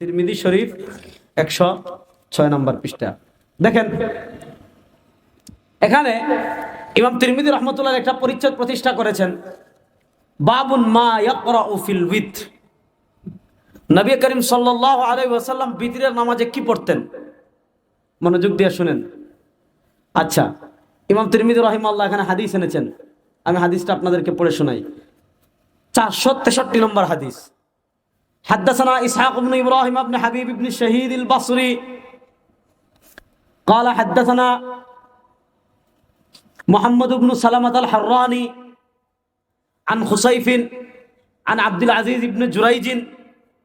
তিরমিদি শরীফ একশো ছয় নম্বর পৃষ্ঠা। দেখেন, এখানে ইমাম তিরমিদি রহমতুল্লাহ একটা পরিচ্ছদ প্রতিষ্ঠা করেছেন। বাবুন মা ইয়াকরা ফিল উইথ নবী করিম সাল্লাল্লাহু আলাইহি ওয়াসাল্লাম বিতরের নামাজে কি পড়তেন? মনোযোগ দিয়ে শুনেন। আচ্ছা ইমাম তিরমিদি রহিমাল্লাহ এখানে হাদিস এনেছেন। আমি হাদিসটা আপনাদেরকে পড়ে শোনাই। চারশো তেষট্টি নম্বর হাদিস। حدثنا إسحاق بن إبراهيم بن حبيب بن الشهيد البصري قال حدثنا محمد بن سلمة الحراني عن خسيف عن عبد العزيز بن جريج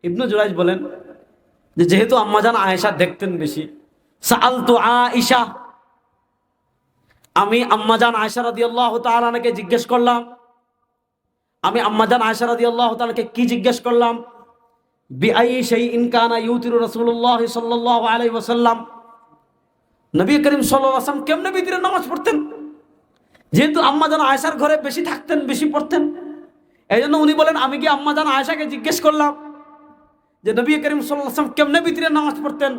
ابن جريج বলেন যে যেহেতু আম্মাজান আয়েশা দেখতেন বেশি সাআলতু আয়েশা আমি আম্মাজান আয়েশা রাদিয়াল্লাহু তাআলাকে জিজ্ঞেস করলাম আমি আম্মাজান আয়েশা রাদিয়াল্লাহু তাআলাকে কি জিজ্ঞেস করলাম রসুল্লাহ করিম কেমনে নামাজ পড়তেন? যেহেতু আম্মা যেন আয়সার ঘরে বেশি থাকতেন, বেশি পড়তেন। এই জন্য উনি বলেন, আমি কি আম্মা যেন আয়সাকে জিজ্ঞেস করলাম যে নবী করিম সাল্লাম কেমনে ভিতরে নামাজ পড়তেন?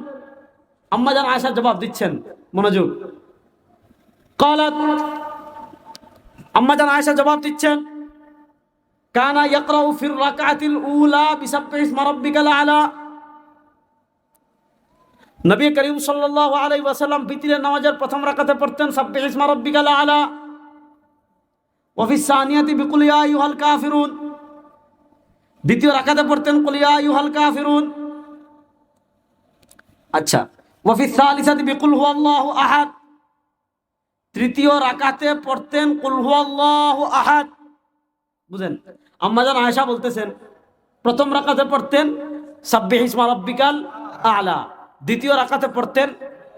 আম্মা যেন আয়সা জবাব দিচ্ছেন, মনোযোগ। আম্মা যেন আয়সা জবাব দিচ্ছেন কানা ইয়াকরাউ ফির রাকাতিল উলা বিসাব্বিহ ইসমা রাব্বিকাল আলা নবী করিম সাল্লাল্লাহু আলাইহি ওয়াসাল্লাম বিতরের নামাজের প্রথম রাকাতে পড়তেন সাব্বিহ ইসমা রাব্বিকাল আলা ওয়া ফিস সানিয়াতি বিকুল ইয়া আইয়ুহাল কাফিরুন দ্বিতীয় রাকাতে পড়তেন কুল ইয়া আইয়ুহাল কাফিরুন আচ্ছা ওয়া ফিস সালিসাতি বিকুল হুয়াল্লাহু আহাদ তৃতীয় রাকাতে পড়তেন কুল হুয়াল্লাহু আহাদ বুঝেন আম্মাজান আয়েশা বলতেছেন প্রথম রাকাতে পড়তেন সাব্বিহ ইসমা রাব্বিকাল আলা দ্বিতীয় রাকাতে পড়তেন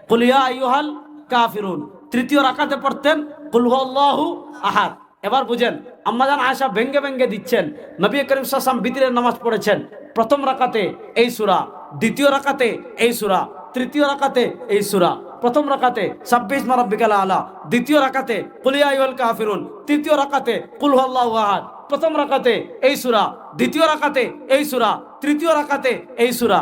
কুলিয়া আইয়ুহাল কাফিরুন তৃতীয় রাকাতে পড়তেন কুল হুয়াল্লাহু আহাদ এবার বুঝেন আম্মাজান আয়েশা ভেঙ্গে ভেঙ্গে দিচ্ছেন নবী করিম সাল্লাম বিতিরের নামাজ পড়েছেন প্রথম রাকাতে এই সূরা দ্বিতীয় রাকাতে এই সূরা তৃতীয় রাকাতে এই সূরা প্রথম রাকাতে ছাব্বিশ মারাব্বিকাল আলা দ্বিতীয় রাকাতে কুলিয়া আইয়ুহাল কাফিরুন তৃতীয় রাকাতে কুল হুয়াল্লাহু আহাদ প্রথম রাকাতে এই সুরা দ্বিতীয় রাকাতে এই সুরা তৃতীয় রাকাতে এই সুরা।